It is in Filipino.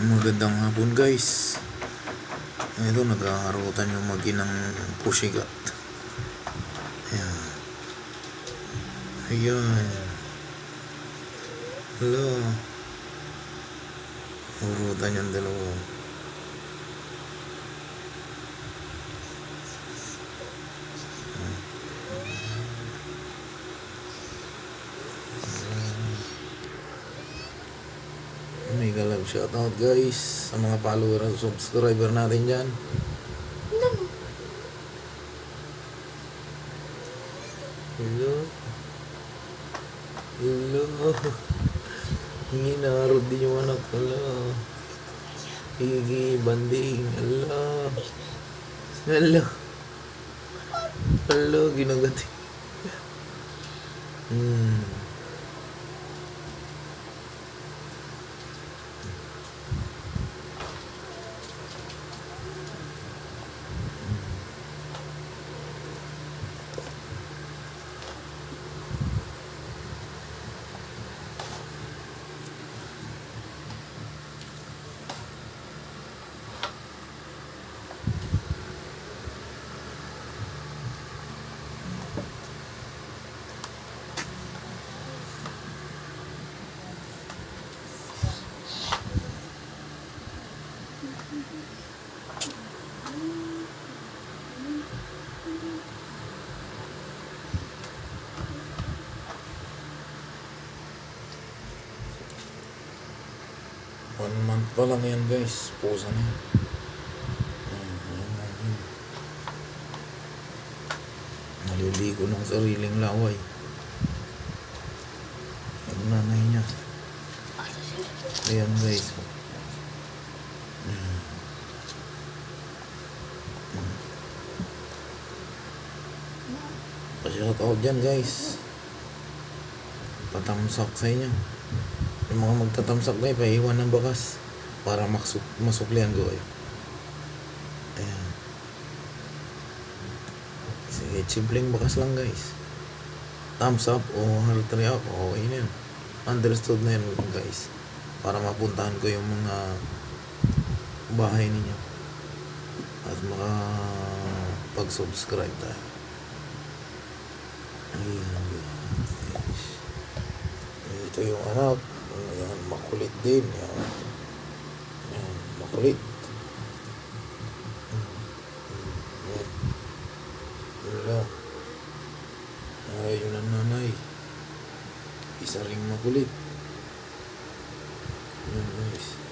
Magandang hapon guys. Ito, nag-aarutan yung maginang pushigat. Ayan. Ayan. Hello. Urutan yung dalawa. May galab shoutout guys sa mga follower at subscriber natin dyan. Hello. Hello. Hinarod din yung anak ko. Hello. Higi, banding. Hello. Hello. Hello, ginagati. Hmm. One month pa lang yan guys. Pusa na yan. Naliligo ng sariling laway. Yung nanay niya. Ayan guys. Ayan. Pa-shoutout dyan guys. Patamsak sa inyo. Yung mga magtatamsak na paiwan ng bakas para maksuk masuklihan ko eh. Ayan. Sige, simpleng bakas lang guys. Thumbs up o heart react okay na yun. Understood na yun guys. Para mapuntahan ko yung mga bahay ninyo. At maka pag-subscribe tayo. Ayan guys. Ito yung anak. Makulit din. Ayan, Ayan makulit. Ayan. Wala. Ayaw ng nanay. Isa ring makulit. Ayan